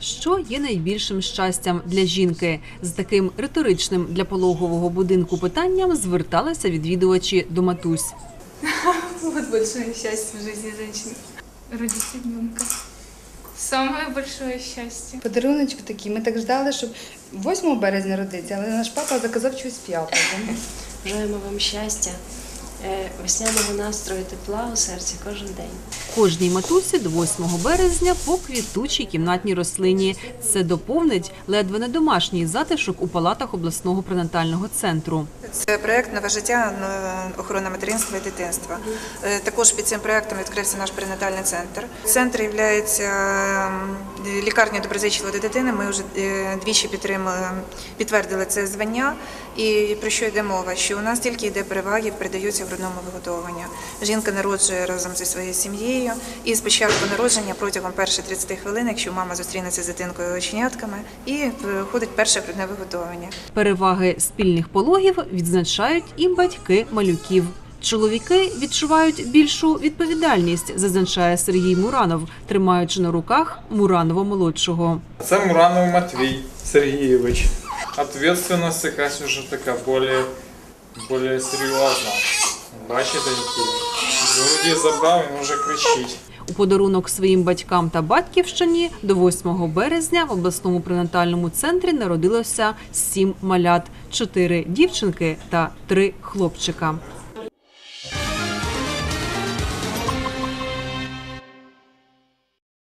Що є найбільшим щастям для жінки? З таким риторичним для пологового будинку питанням зверталися відвідувачі до матусь. Вот большое счастье в жизни женщины. Родить ребенка. Самое большое счастье. Подаруночок такий. Ми так ждали, щоб 8 березня родиться, але наш папа заказав щось 5. Бажаємо вам щастя, весняного настрою, тепла у серці кожен день. Кожній матусі до 8 березня по квітучій кімнатній рослині. Це доповнить ледве не домашній затишок у палатах обласного пренатального центру. Це проект Нове життя на охорона материнства і дитинства. Е, Також під цим проектом відкрився наш перинатальний центр. Центр є лікарнею доброзичливої дитини. Ми вже е, двічі підтримали, підтвердили це звання. І про що йде мова? Що у нас тільки йде переваги, передаються в грудному виготовленню. Жінка народжує разом зі своєю сім'єю, і з початку народження протягом перших 30 хвилин, якщо мама зустрінеться з дитинкою оченятками, і виходить перше грудне виготовлення. Переваги спільних пологів відзначають і батьки малюків. Чоловіки відчувають більшу відповідальність, зазначає Сергій Муранов, тримаючи на руках Муранова молодшого. Це Муранов Матвій Сергійович. Ответственность якась уже така более, более серйозна. Бачите, які груді забрав, він вже кричить. У подарунок своїм батькам та батьківщині до 8 березня в обласному пренатальному центрі народилося сім малят: чотири дівчинки та три хлопчика.